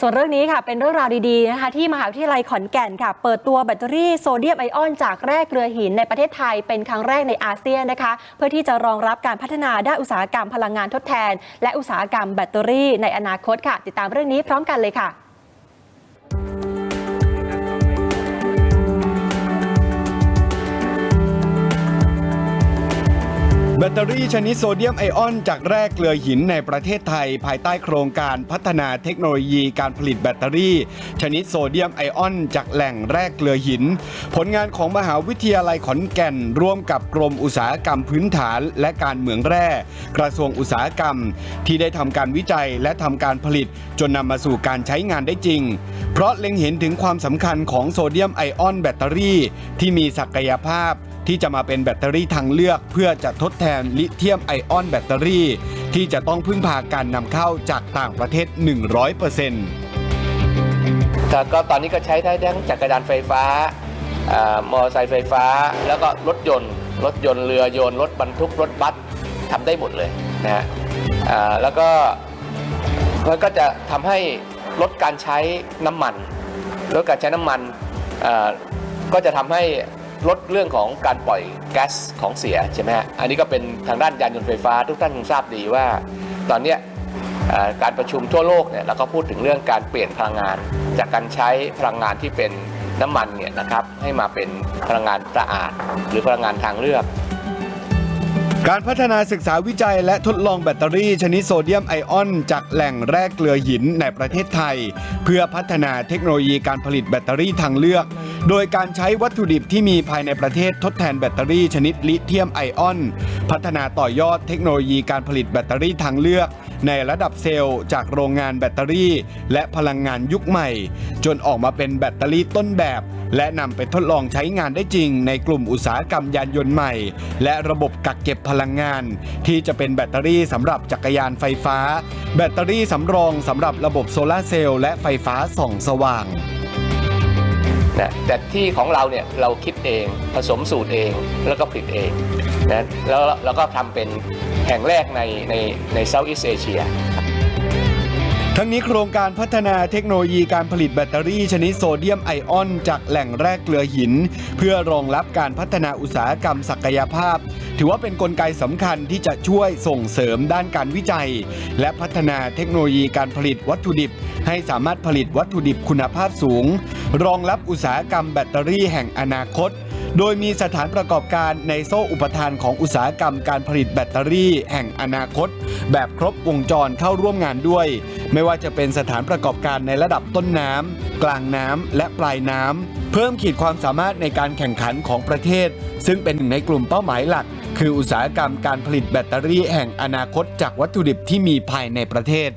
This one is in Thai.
ส่วนเรื่องนี้ค่ะเป็นเรื่องราวดีๆนะคะที่มหาวิทยาลัยขอนแก่นค่ะ เปิดตัวแบตเตอรี่โซเดียมไอออนจากแร่เกลือหินในประเทศไทยเป็นครั้งแรกในอาเซียนนะคะ เพื่อที่จะรองรับการพัฒนาด้านอุตสาหกรรมพลังงานทดแทน และอุตสาหกรรมแบตเตอรี่ในอนาคตค่ะ ติดตามเรื่องนี้พร้อมกันเลยค่ะ ตเตอรี่ชนิดโซเดียมไอออน จากแร่เกลือหินในประเทศไทย ภายใต้โครงการพัฒนาเทคโนโลยีการผลิตแบตเตอรี่ ชนิดโซเดียมไอออน จากแหล่งแร่เกลือหิน ผลงานของมหาวิทยาลัยขอนแก่น ร่วมกับกรมอุตสาหกรรมพื้นฐานและการเหมืองแร่ กระทรวงอุตสาหกรรม ที่ได้ทำการวิจัยและทำการผลิต จนนำมาสู่การใช้งานได้จริง เพราะเล็งเห็นถึงความสำคัญของโซเดียมไอออนแบตเตอรี่ ที่มีศักยภาพ ที่จะมาเป็นแบตเตอรี่ทางเลือกเพื่อจะทดแทนลิเธียมไอออนแบตเตอรี่ ที่จะต้องพึ่งพาการนำเข้าจากต่างประเทศ 100%ก็ก็ตอนนี้ก็ใช้ได้ทั้งจักรยานไฟฟ้ามอเตอร์ไซค์ไฟฟ้า แล้วก็รถยนต์ รถยนต์เรือยนต์รถบรรทุกรถบัสทำได้หมดเลยนะฮะแล้วก็มันก็จะทำให้ลดการใช้น้ำมันลดการใช้น้ำมันก็จะทำให้ ลดเรื่องของการปล่อยแก๊สของเสียใช่ไหมฮะอันนี้ก็เป็นทางด้านยานยนต์ไฟฟ้าทุกท่านคงทราบดีว่า ตอนนี้การประชุมทั่วโลกเนี่ยเราก็พูดถึงเรื่องการเปลี่ยนพลังงาน จากการใช้พลังงานที่เป็นน้ำมันเนี่ยนะครับให้มาเป็นพลังงานสะอาด หรือพลังงานทางเลือก การพัฒนาศึกษาวิจัยและทดลองแบตเตอรี่ชนิดโซเดียมไอออน จากแหล่งแร่เกลือหินในประเทศไทย เพื่อพัฒนาเทคโนโลยีการผลิตแบตเตอรี่ทางเลือก โดยการใช้วัตถุดิบที่มีภายในประเทศทดแทนแบตเตอรี่ชนิดลิเธียมไอออน พัฒนาต่อยอดเทคโนโลยีการผลิตแบตเตอรี่ทางเลือก ในระดับเซลล์จากโรงงานแบตเตอรี่ และพลังงานยุคใหม่ จนออกมาเป็นแบตเตอรี่ต้นแบบ และนำไปทดลองใช้งานได้จริงในกลุ่มอุตสาหกรรมยานยนต์ใหม่ และระบบกักเก็บพลังงาน ที่จะเป็นแบตเตอรี่สำหรับจักรยานไฟฟ้า แบตเตอรี่สำรองสำหรับระบบโซลาเซลล์และไฟฟ้าส่องสว่างนะแต่ที่ของเราเนี่ยเราคิดเองผสมสูตรเองแล้วก็ผลิตเองนะแล้วเราก็ทำเป็นแห่งแรกในในในเซาท์อีสเอเชีย ทั้งนี้โครงการพัฒนาเทคโนโลยีการผลิตแบตเตอรี่ชนิดโซเดียมไอออน จากแหล่งแร่เกลือหิน เพื่อรองรับการพัฒนาอุตสาหกรรมศักยภาพ ถือว่าเป็นนกลไกสำคัญที่จะช่วยส่งเสริมด้านการวิจัย และพัฒนาเทคโนโลยีการผลิตวัตถุดิบ ให้สามารถผลิตวัตถุดิบคุณภาพสูง รองรับอุตสาหกรรมแบตเตอรี่แห่งอนาคตโดยมีสถานประกอบการในโซ่อุปทานของอุตสาหกรรมการผลิตแบตเตอรี่แห่งอนาคต แบบครบวงจรเข้าร่วมงานด้วย ไม่ว่าจะเป็นสถานประกอบการในระดับต้นน้ำกลางน้ำและปลายน้ำเพิ่มขีดความสามารถในการแข่งขันของประเทศ ซึ่งเป็นหนึ่งในกลุ่มเป้าหมายหลัก คืออุตสาหกรรมการผลิตแบตเตอรี่แห่งอนาคตจากวัตถุดิบที่มีภายในประเทศ